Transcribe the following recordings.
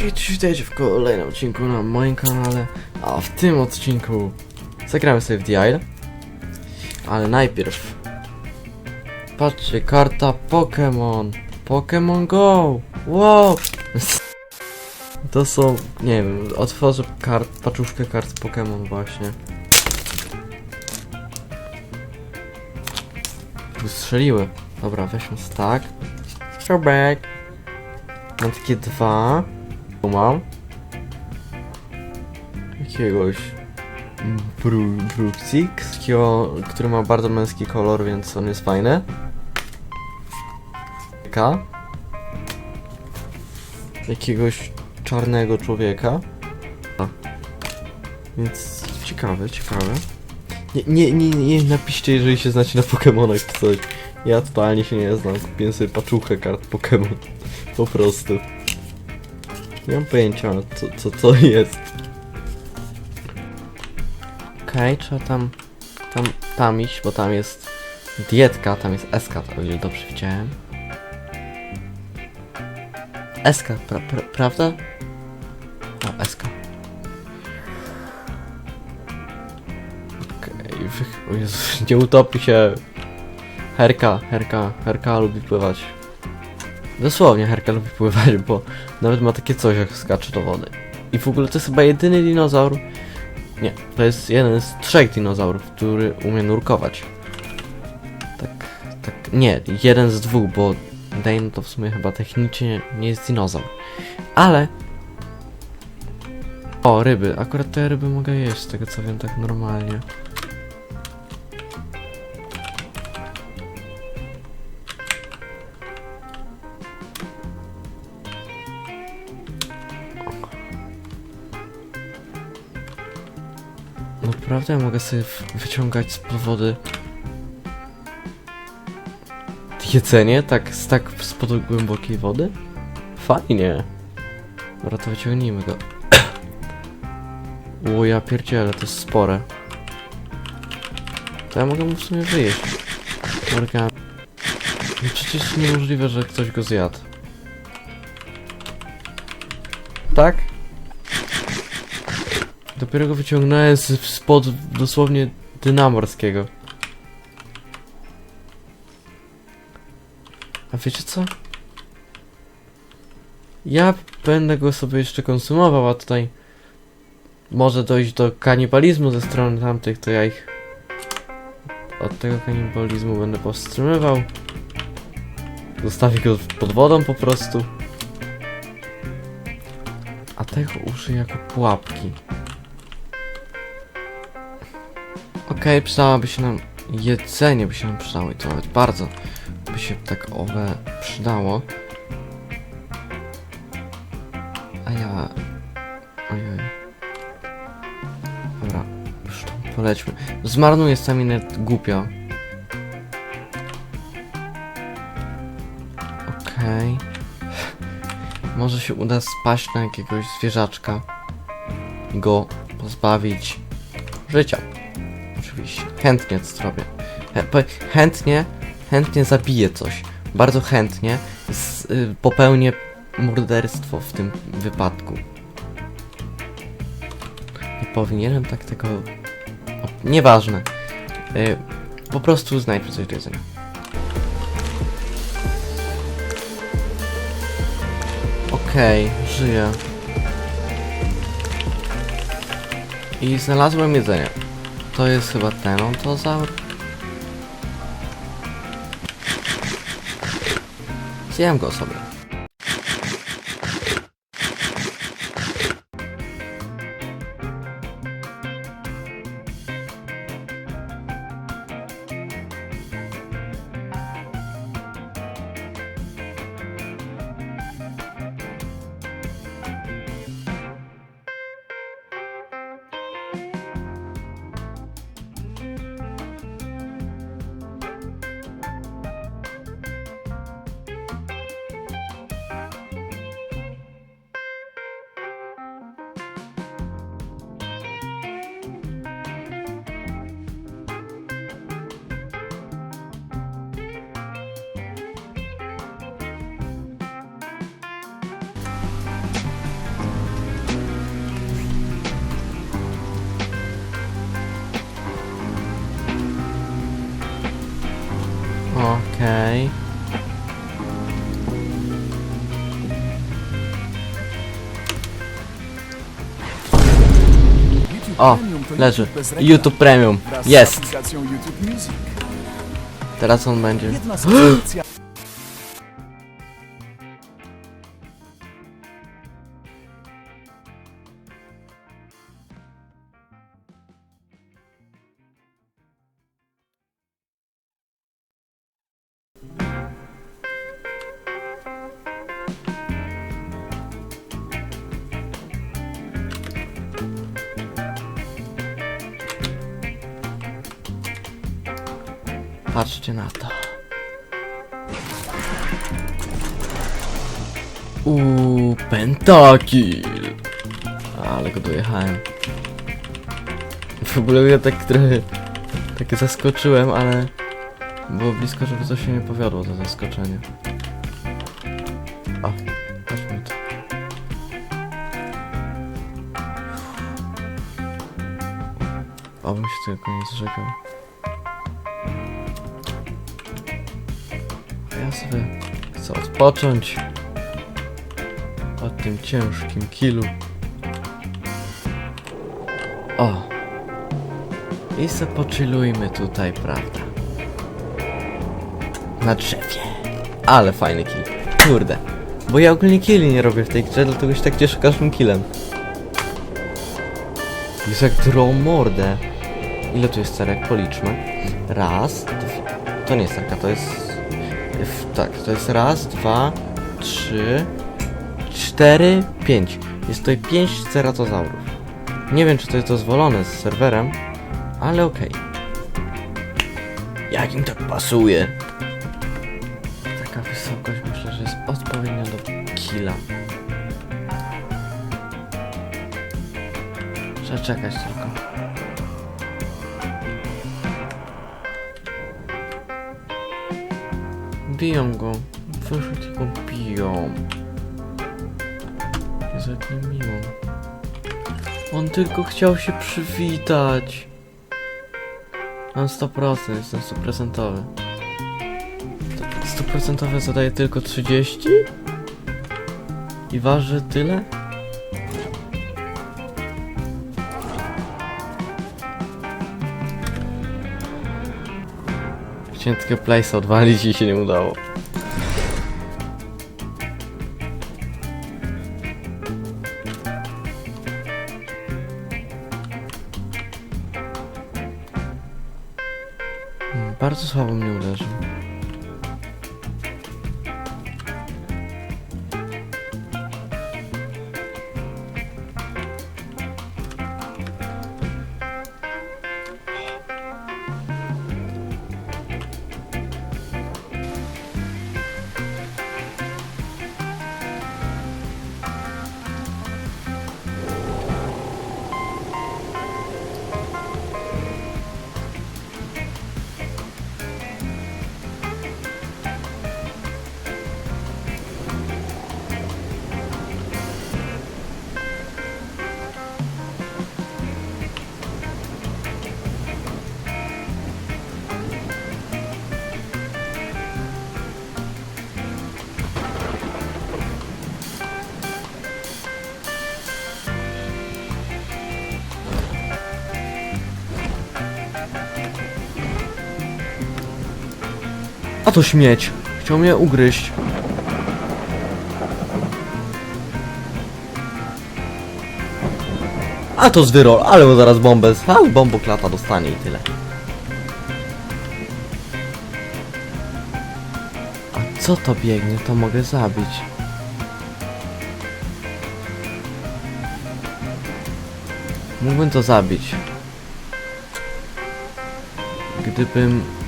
Cześć, witajcie w kolejnym odcinku na moim kanale, a w tym odcinku zagramy sobie w The Isle. Ale najpierw patrzcie, karta Pokémon, Pokémon Go, wow! To są, nie wiem, otworzę kart, paczuszkę kart Pokémon właśnie. Wystrzeliły. Dobra, weźmy tak. Throwback. Mam takie dwa. Tu mam. Jakiegoś Bru Bruxix, który ma bardzo męski kolor, więc on jest fajny. K. Jakiegoś czarnego człowieka. A. Więc ciekawe, ciekawe. Nie, nie, nie, nie napiszcie, jeżeli się znacie na Pokemonach czy coś. Ja totalnie się nie znam. Kupiłem sobie paczuchę kart Pokémon. Po prostu. Nie mam pojęcia, co, co to jest. Okej, okay, trzeba tam, tam, tam iść, bo tam jest dietka, tam jest SK, o ile dobrze widziałem. SK, pra, pra, prawda? O, SK. Okej, wy- o Jezu, nie utopi się. Herka, Herka, Herka lubi pływać. Dosłownie Herka lubi pływać, bo nawet ma takie coś jak skacze do wody. I w ogóle to jest chyba jedyny dinozaur. Nie, to jest jeden z trzech dinozaurów, który umie nurkować. Tak, tak. Nie, jeden z dwóch, bo Dane to w sumie chyba technicznie nie jest dinozaur. Ale. O, ryby. Akurat te ryby mogę jeść, z tego co wiem, tak normalnie. Naprawdę ja mogę sobie wyciągać z wody jedzenie, tak, z tak spod głębokiej wody? Fajnie. Dobra, to wyciągnijmy go. O, ja pierdzielę, to jest spore. To ja mogę mu w sumie wyjeść. Organ. No przecież niemożliwe, że ktoś go zjadł. Tak? Dopiero go wyciągnąłem z, spod dosłownie dna morskiego. A wiecie co? Ja będę go sobie jeszcze konsumował, a tutaj może dojść do kanibalizmu ze strony tamtych, to ja ich od tego kanibalizmu będę powstrzymywał. Zostawię go pod wodą po prostu. A tego użyję jako pułapki. Okej, przydałoby się nam jedzenie, by się nam przydało i to nawet bardzo by się tak owe przydało. A ja... Ojej. Dobra, już tam polećmy. Zmarnuję staminę głupio. Okej. Może się uda spaść na jakiegoś zwierzaczka i go pozbawić życia. Oczywiście. Chętnie to zrobię. Po- chętnie, chętnie zabiję coś. Bardzo chętnie z, y, popełnię morderstwo w tym wypadku. Nie powinienem tak tego... O, nieważne. Y, po prostu znajdźmy coś do jedzenia. Okej, żyję. I znalazłem jedzenie. To jest chyba ten ontozaur. Zjem go sobie. Okej. YouTube O, leży. YouTube Premium. Jest. Teraz on będzie. Patrzcie na to. Uuu, pentakil. Ale go dojechałem. W ogóle ja tak trochę tak zaskoczyłem, ale było blisko, żeby coś się nie powiodło to zaskoczenie. O, patrzmy to. Obym się tylko nie zrzekał. Ja sobie chcę odpocząć od tym ciężkim kilu. O! I se tutaj, prawda? Na drzewie. Ale fajny kill. Kurde. Bo ja ogólnie killi nie robię w tej grze, dlatego się tak cieszę każdym killem. Jest jak drą mordę. Ile tu jest cerek? Policzmy. Raz. To nie jest cerka, to jest... Tak, to jest raz, dwa, trzy, cztery, pięć. Jest tutaj pięć ceratozaurów. Nie wiem, czy to jest dozwolone z serwerem, ale okej. Jak im tak pasuje? Taka wysokość myślę, że jest odpowiednia do killa. Trzeba czekać tylko. Biją go. Wyszedł i go biją. Jest jak niemiło. On tylko chciał się przywitać. Mam 100%, jestem 100%. 100% zadaje tylko 30? I waży tyle? Chciałem takiego place'a odwalić i się nie udało. Hmm, Bardzo słabo mnie uderzył. A to śmieć. Chciał mnie ugryźć. A to zwyrol, ale mu zaraz bombę, ale bomboklata dostanie i tyle. A co to biegnie, to mogę zabić. Mógłbym to zabić. Gdybym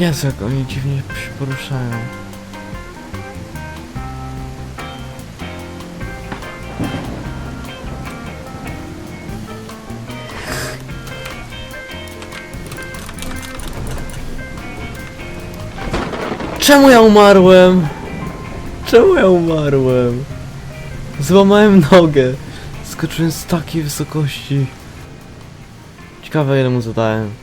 Jezu, jak oni dziwnie się poruszają. Czemu ja umarłem? Czemu ja umarłem? Złamałem nogę. Skoczyłem z takiej wysokości. Ciekawe ile mu zadałem.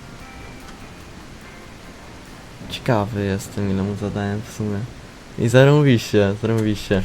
Ciekawy jestem ile mu zadałem w sumie. I zarobiście, zarobiście.